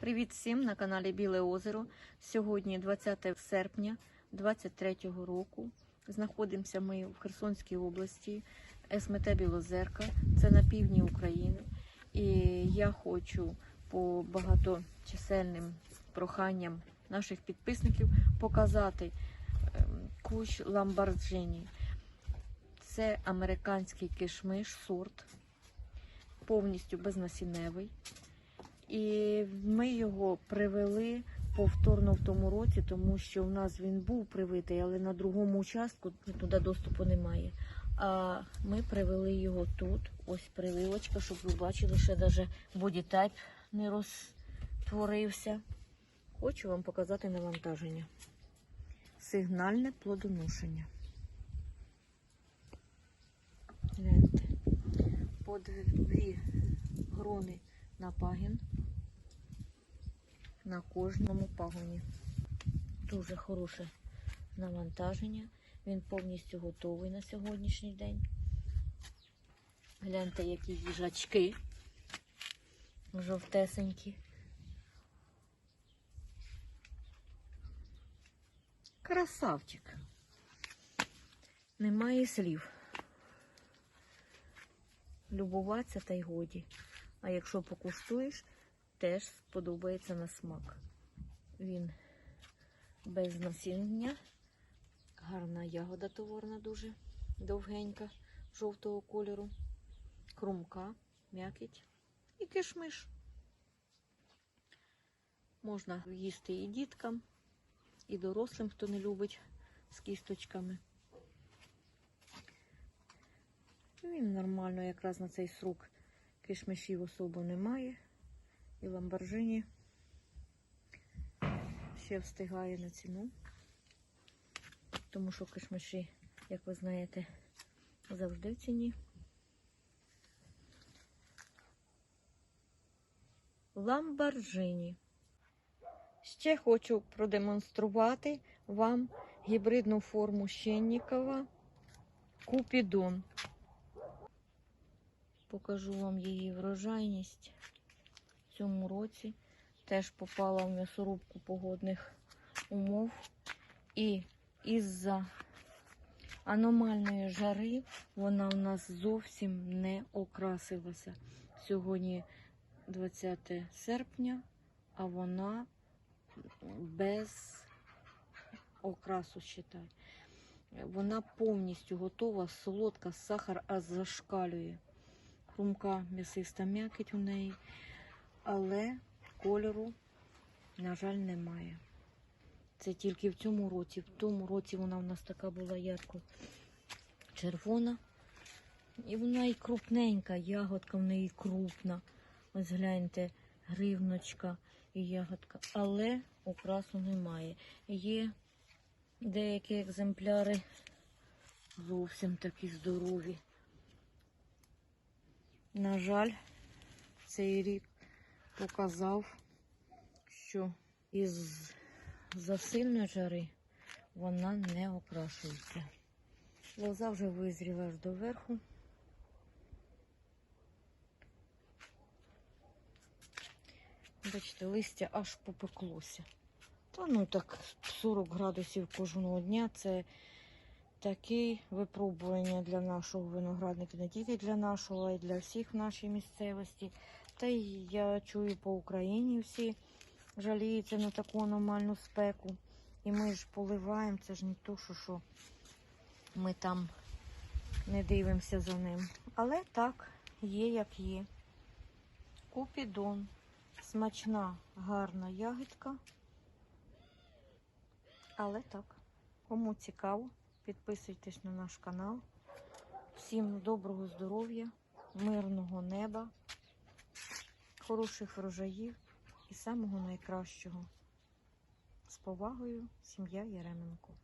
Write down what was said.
Привіт всім на каналі Біле Озеро. Сьогодні 20 серпня 2023 року. Знаходимося ми в Херсонській області, СМТ Білозерка. Це на півдні України. І я хочу по багаточисельним проханням наших підписників показати ем, кущ ламбарджині. Це американський кишмиш, сорт, повністю безнасінневий. І ми його привели повторно в тому році, тому що в нас він був привитий, але на другому участку туди доступу немає. А ми привели його тут. Ось прививочка, щоб ви бачили, ще навіть бодітайп не розтворився. Хочу вам показати навантаження. Сигнальне плодоношення. Гляньте. По дві грони на пагін на кожному пагоні. Дуже хороше навантаження. Він повністю готовий на сьогоднішній день. Гляньте, які їжачки жовтесенькі. Красавчик. Немає слів. Любуватися та й годі. А якщо покуштуєш, теж сподобається на смак. Він без насіння. Гарна ягода товарна, дуже довгенька, жовтого кольору, крумка, м'якіть і кишмиш. Можна їсти і діткам, і дорослим, хто не любить з кісточками. Він нормально якраз на цей срок кишмишів особо немає. І ламборджині ще встигає на ціну, тому що кишмиші, як ви знаєте, завжди в ціні. Ламборджині. Ще хочу продемонструвати вам гібридну форму Щеннікова Купідон. Покажу вам її врожайність цьому році. Теж попала в м'ясорубку погодних умов. І із-за аномальної жари вона у нас зовсім не окрасилася. Сьогодні 20 серпня, а вона без окрасу считай. Вона повністю готова, солодка, сахар аж зашкалює. Хрумка м'ясиста м'якіть у неї, але кольору, на жаль, немає. Це тільки в цьому році. В тому році вона в нас така була ярко червона. І вона і крупненька, ягодка в неї крупна. Ось гляньте, гривночка і ягодка. Але окрасу немає. Є деякі екземпляри зовсім такі здорові. На жаль, цей рік показав, що із засильної жари вона не окрашується. Лоза вже визріла аж до верху. Бачите, листя аж попеклося. Та ну так 40 градусів кожного дня це таке випробування для нашого виноградника, не тільки для нашого, а й для всіх в нашій місцевості. Та й я чую по Україні всі жаліються на таку аномальну спеку. І ми ж поливаємо, це ж не то, що, що ми там не дивимося за ним. Але так, є як є. Купідон. Смачна, гарна ягідка. Але так, кому цікаво, підписуйтесь на наш канал. Всім доброго здоров'я, мирного неба, хороших врожаїв і самого найкращого. З повагою, сім'я Яременко.